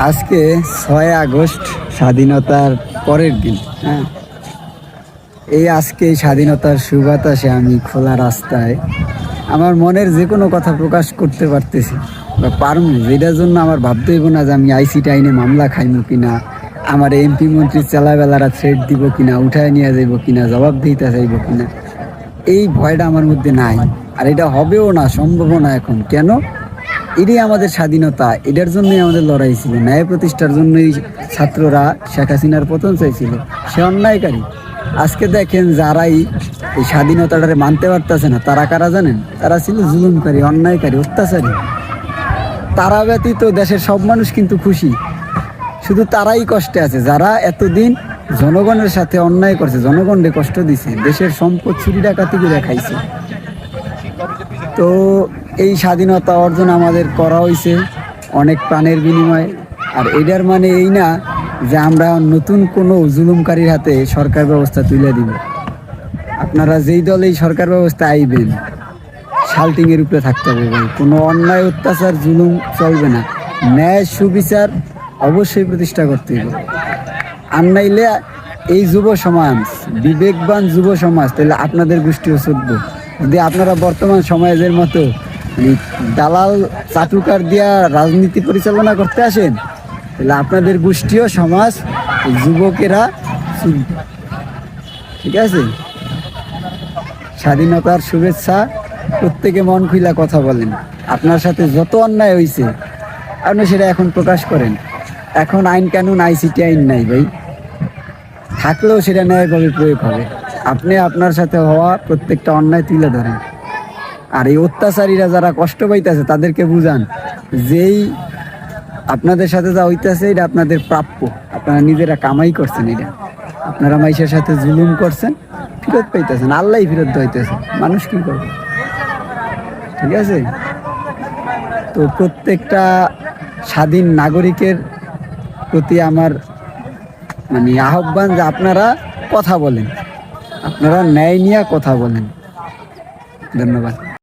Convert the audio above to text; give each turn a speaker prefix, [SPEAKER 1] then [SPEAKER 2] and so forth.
[SPEAKER 1] আজকে ছয় আগস্ট স্বাধীনতার পরের দিন হ্যাঁ। এই আজকে স্বাধীনতার সুবাতাসে আমি খোলা রাস্তায় আমার মনের যে কোনো কথা প্রকাশ করতে পারতেছি বা পারমু যেটার জন্য আমার ভাবতে হইব না যে আমি আইসিটি টাইনে মামলা খাইমু কিনা, আমার এমপি মন্ত্রী চালাবেলারা থ্রেড দিব কিনা, উঠায় নিয়ে যাইব কিনা জবাব দিতে চাইব কিনা, এই ভয়টা আমার মধ্যে নাই। আর এটা হবেও না, সম্ভবও না এখন। কেন? এটাই আমাদের স্বাধীনতা, এটার জন্যই আমাদের লড়াই ছিল। ন্যায় প্রতিষ্ঠার জন্যই ছাত্ররা শেখ হাসিনার পতন চাইছিল। সে অন্যায়কারী। আজকে দেখেন যারাই এই স্বাধীনতাটারে মানতে পারতেছে না, তারা কারা জানেন? তারা ছিল জুলুমকারী, অন্যায়কারী, অত্যাচারী। তারা ব্যতীত দেশের সব মানুষ কিন্তু খুশি। শুধু তারাই কষ্টে আছে। যারা এতদিন জনগণের সাথে অন্যায় করছে, জনগণকে কষ্ট দিছে, দেশের সম্পদ চুরি ডাকাতি করে খাইছে। তো এই স্বাধীনতা অর্জন আমাদের করা হয়েছে অনেক প্রাণের বিনিময়ে। আর এটার মানে এই না যে আমরা নতুন কোনো জুলুমকারীর হাতে সরকার ব্যবস্থা তুলে দিব। আপনারা যেই দলেই সরকার ব্যবস্থা আইবেন, শাল্টিংয়ের উপরে থাকতে হবে ভাই। কোনো অন্যায়, অত্যাচার, জুলুম চলবে না। ন্যায়, সুবিচার অবশ্যই প্রতিষ্ঠা করতে হবে। আর নাইলে এই যুব সমাজ, বিবেকবান যুব সমাজ, তাহলে আপনাদের গোষ্ঠীও চলবে। যদি আপনারা বর্তমান সমাজের মতো এই দালাল চাটুকার দিয়া রাজনীতি পরিচালনা করতে আসেন, তাহলে আপনাদের গোষ্ঠীয় সমাজ, যুবকেরা ঠিক আছে? স্বাধীনতার শুভেচ্ছা, প্রত্যেকে মন খুইলা কথা বলেন। আপনার সাথে যত অন্যায় হয়েছে আপনি সেটা এখন প্রকাশ করেন। এখন আইন কানুন, আইসিটি আইন নাই ভাই। থাকলেও সেটা ন্যায়ভাবে প্রয়োগ হবে। আপনি আপনার সাথে হওয়া প্রত্যেকটা অন্যায় তুলে ধরেন। আর এই অত্যাচারীরা যারা কষ্ট পাইতেছে, তাদেরকে বুঝান, যেই আপনাদের সাথে যা হইতেছে, এটা আপনাদের প্রাপ্য। আপনারা নিজেরা কামাই করছেন এটা। আপনারা মাইশের সাথে জুলুম করছেন, ফিরত পাইতেছেন আল্লাহ ফেরত হইতেছে মানুষ কি করবে? ঠিক আছে? তো প্রত্যেকটা স্বাধীন নাগরিকের প্রতি আমার মানে আহ্বান যে আপনারা কথা বলেন। আপনারা ন্যায় নিয়ে কথা বলেন। ধন্যবাদ।